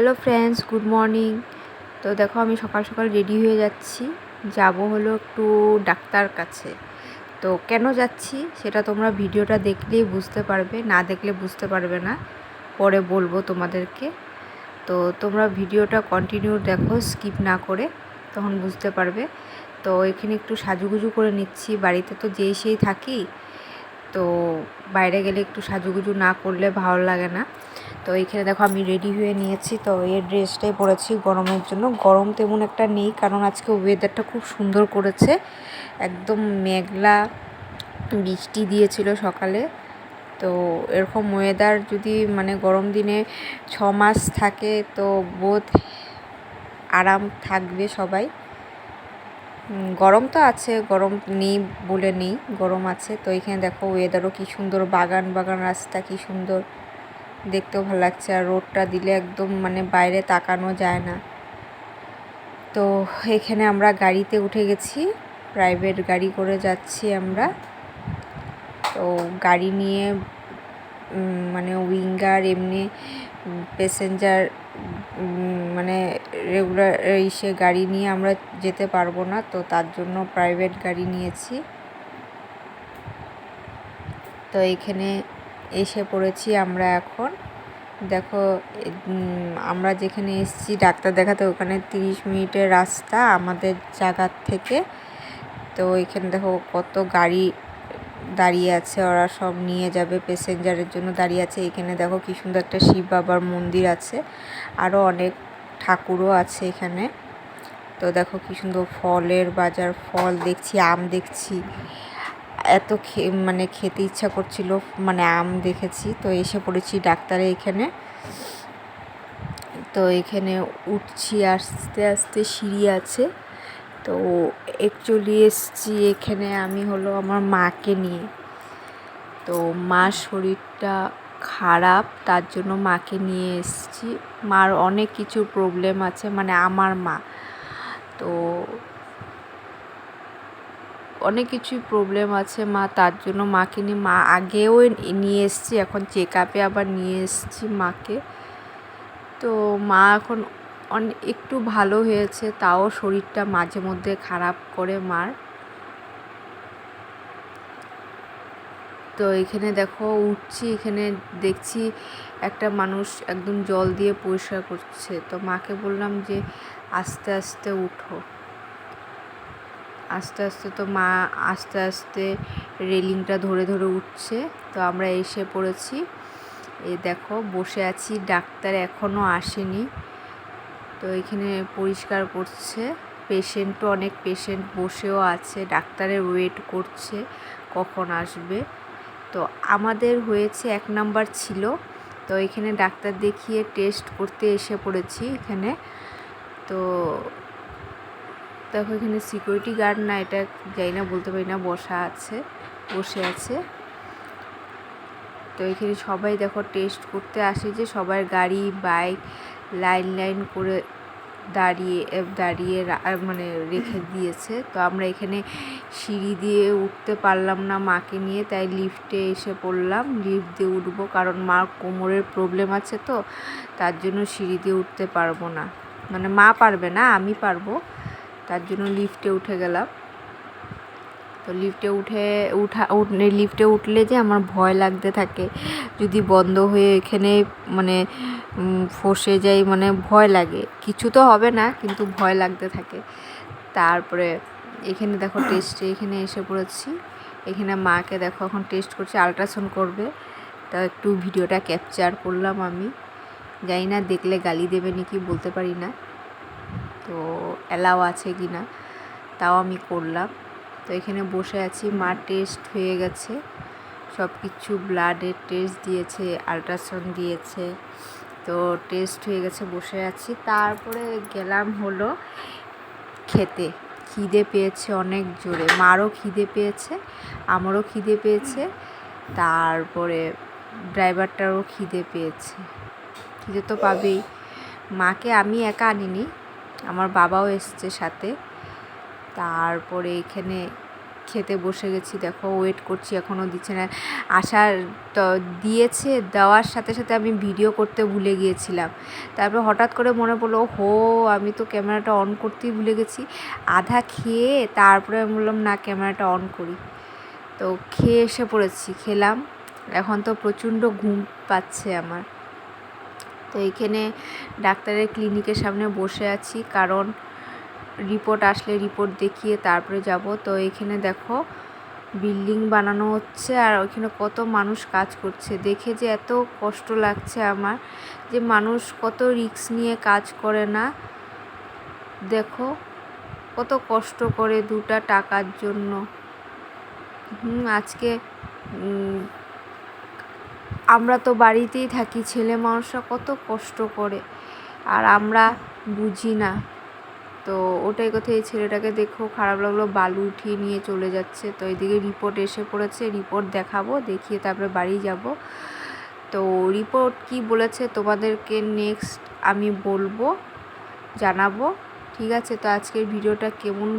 Hello friends good morning তো দেখো, আমি সকাল সকাল রেডি হয়ে যাচ্ছি। যাব হলো একটু ডাক্তার কাছে। তো কেন যাচ্ছি সেটা তোমরা ভিডিওটা দেখলেই বুঝতে পারবে, না দেখলে বুঝতে পারবে না। পরে বলব তোমাদেরকে। তো তোমরা ভিডিওটা কন্টিনিউ দেখো স্কিপ না করে, তখন বুঝতে পারবে। তো এখানে একটু সাজুগুজু করে নিচ্ছি। বাড়িতে তো যেই সেই থাকি, তো বাইরে গেলে একটু সাজুগুজু না করলে ভালো লাগে না। তো এইখানে দেখো আমি রেডি হয়ে নিয়েছি। তো এই ড্রেসটাই পরেছি গরমের জন্য। গরম তেমন একটা নেই কারণ আজকে ওয়েদারটা খুব সুন্দর করেছে। একদম মেঘলা বৃষ্টি দিয়েছিল সকালে। তো এরকম ওয়েদার যদি মানে গরম দিনে ছ মাস থাকে তো বোধ আরাম থাকবে সবাই। গরম তো আছে, গরম নেই বলে নেই, গরম আছে। তো এখানে দেখো ওয়েদারও কি সুন্দর বাগান বাগান রাস্তা কি সুন্দর। দেখতেও ভালো লাগছে আর রোডটা দিলে একদম মানে বাইরে তাকানো যায় না। তো এখানে আমরা গাড়িতে উঠে গেছি প্রাইভেট গাড়ি করে যাচ্ছি আমরা। তো গাড়ি নিয়ে মানে উইঙ্গার এমনি প্যাসেঞ্জার মানে রেগুলার ইসে গাড়ি নিয়ে আমরা যেতে পারব না, তো তার জন্য প্রাইভেট গাড়ি নিয়েছি। তো এখানে এসে পড়েছি আমরা এখন। দেখো আমরা যেখানে এসেছি, ডাক্তার দেখাতে ওখানে তিরিশ মিনিটের রাস্তা আমাদের জায়গার থেকে। তো এখানে দেখো কত গাড়ি দাঁড়িয়ে আছে, ওরা সব নিয়ে যাবে প্যাসেঞ্জারের জন্য দাঁড়িয়ে আছে। এখানে দেখো কি সুন্দর একটা শিব বাবার মন্দির আছে আরও অনেক ঠাকুরও আছে এখানে। তো দেখো কি সুন্দর ফলের বাজার, ফল দেখছি, আম দেখছি। এত মানে খেতে ইচ্ছা করছিল মানে আম দেখেছি, তো এসে পড়েছি ডাক্তারে এখানে। তো এখানে উঠছি, আস্তে আস্তে সিঁড়ি আছে। তো একচুয়ালি এসছি, এখানে আমি হলো আমার মাকে নিয়ে। তো মার শরীরটা খারাপ, তার জন্য মাকে নিয়ে এসছি। মার অনেক কিছু প্রবলেম আছে মানে আমার মা। তো অনেক কিছুই প্রবলেম আছে, মা তার জন্য মাকে নিয়ে, মা আগেও নিয়ে এসছি, এখন চেক আপে আবার নিয়ে এসছি মাকে। তো মা এখন অনেক একটু ভালো হয়েছে, তাও শরীরটা মাঝে মধ্যে খারাপ করে মার। তো এখানে দেখো, উঠছি, এখানে দেখছি একটা মানুষ একদম জল দিয়ে পরিষ্কার করছে। তো মাকে বললাম যে, আস্তে আস্তে উঠো। আস্তে আস্তে তো মা আস্তে আস্তে রেলিংটা ধরে ধরে উঠছে। তো আমরা এসে পড়েছি। এ দেখো, বসে আছি, ডাক্তার এখনও আসেনি। তো এখানে পরিষ্কার করছে। পেশেন্টও অনেক পেশেন্ট বসেও আছে, ডাক্তারের ওয়েট করছে কখন আসবে। তো আমাদের হয়েছে এক নাম্বার ছিল। তো এখানে ডাক্তার দেখিয়ে টেস্ট করতে এসে পড়েছি এখানে। তো দেখো এখানে সিকিউরিটি গার্ড না, এটা যাই না, বলতে পারি না, বসা আছে, বসে আছে। তো এখানে সবাই দেখো টেস্ট করতে আসে যে সবার গাড়ি বাইক লাইন লাইন করে দাঁড়িয়ে দাঁড়িয়ে মানে রেখে দিয়েছে। তো আমরা এখানে সিঁড়ি দিয়ে উঠতে পারলাম না মাকে নিয়ে, তাই লিফটে এসে পড়লাম। লিফট দিয়ে উঠবো কারণ মার কোমরের প্রবলেম আছে তো, তার জন্য সিঁড়ি দিয়ে উঠতে পারব না। মানে মা পারবে না, আমি পারব। তার জন্য লিফটে উঠে গেলাম। তো লিফটে উঠে, উঠা লিফটে উঠলে যে আমার ভয় লাগতে থাকে। যদি বন্ধ হয়ে এখানে মানে ফসে যাই মানে ভয় লাগে। কিছু তো হবে না, কিন্তু ভয় লাগতে থাকে। তারপরে এখানে দেখো টেস্টে এখানে এসে পড়েছি। এখানে মাকে দেখো এখন টেস্ট করছে আলট্রাসাউন্ড করবে। তা একটু ভিডিওটা ক্যাপচার করলাম আমি। জানি না, দেখলে গালি দেবে নাকি বলতে পারি না। তো অ্যালাও আছে কি না, তাও আমি করলাম। তো এখানে বসে আছি মা টেস্ট হয়ে গেছে। সব কিছু ব্লাডের টেস্ট দিয়েছে আলট্রাসাউন্ড দিয়েছে। তো টেস্ট হয়ে গেছে, বসে আছি। তারপরে গেলাম হলো খেতে। খিদে পেয়েছে অনেক জোরে। মারও খিদে পেয়েছে, আমারও খিদে পেয়েছে। তারপরে ড্রাইভারটারও খিদে পেয়েছে। খিদে তো পাবেই। মাকে আমি একা আনিনি। আমার বাবাও এসছে সাথে। তারপরে এখানে খেতে বসে গেছি। দেখো ওয়েট করছি এখনও দিচ্ছে না। আসার তো দিয়েছে, দেওয়ার সাথে সাথে আমি ভিডিও করতে ভুলে গিয়েছিলাম। তারপর হঠাৎ করে মনে পড়ল হো আমি তো ক্যামেরাটা অন করতেই ভুলে গেছি। আধা খেয়ে তারপরে আমি বললাম, না, ক্যামেরাটা অন করি। তো খেয়ে এসে পড়েছি, খেলাম। এখন তো প্রচণ্ড ঘুম পাচ্ছে আমার। তো এইখানে ডাক্তারের ক্লিনিকের সামনে বসে আছি, কারণ রিপোর্ট আসলে রিপোর্ট দেখিয়ে তারপরে যাব। তো এখানে দেখো, বিল্ডিং বানানো হচ্ছে আর ওইখানে কত মানুষ কাজ করছে। দেখে যে এত কষ্ট লাগছে আমার, যে মানুষ কত রিস্ক নিয়ে কাজ করে না। দেখো, কত কষ্ট করে দুটা টাকার জন্য। হুম, আজকে আমরা তো বাড়িতেই থাকি, ছেলে মানুষরা কত কষ্ট করে। আর আমরা বুঝি না। তো ওটাই কথা, এই ছেলেটাকে দেখো, খারাপ লাগল, বালু উঠিয়ে নিয়ে চলে যাচ্ছে। তো এদিকে রিপোর্ট এসে পড়েছে, রিপোর্ট দেখাবো, দেখিয়ে তারপরে বাড়ি যাব। তো রিপোর্ট কি বলেছে তোমাদেরকে নেক্সট আমি বলব, জানাব। ঠিক আছে, তো আজকের ভিডিওটা কেমন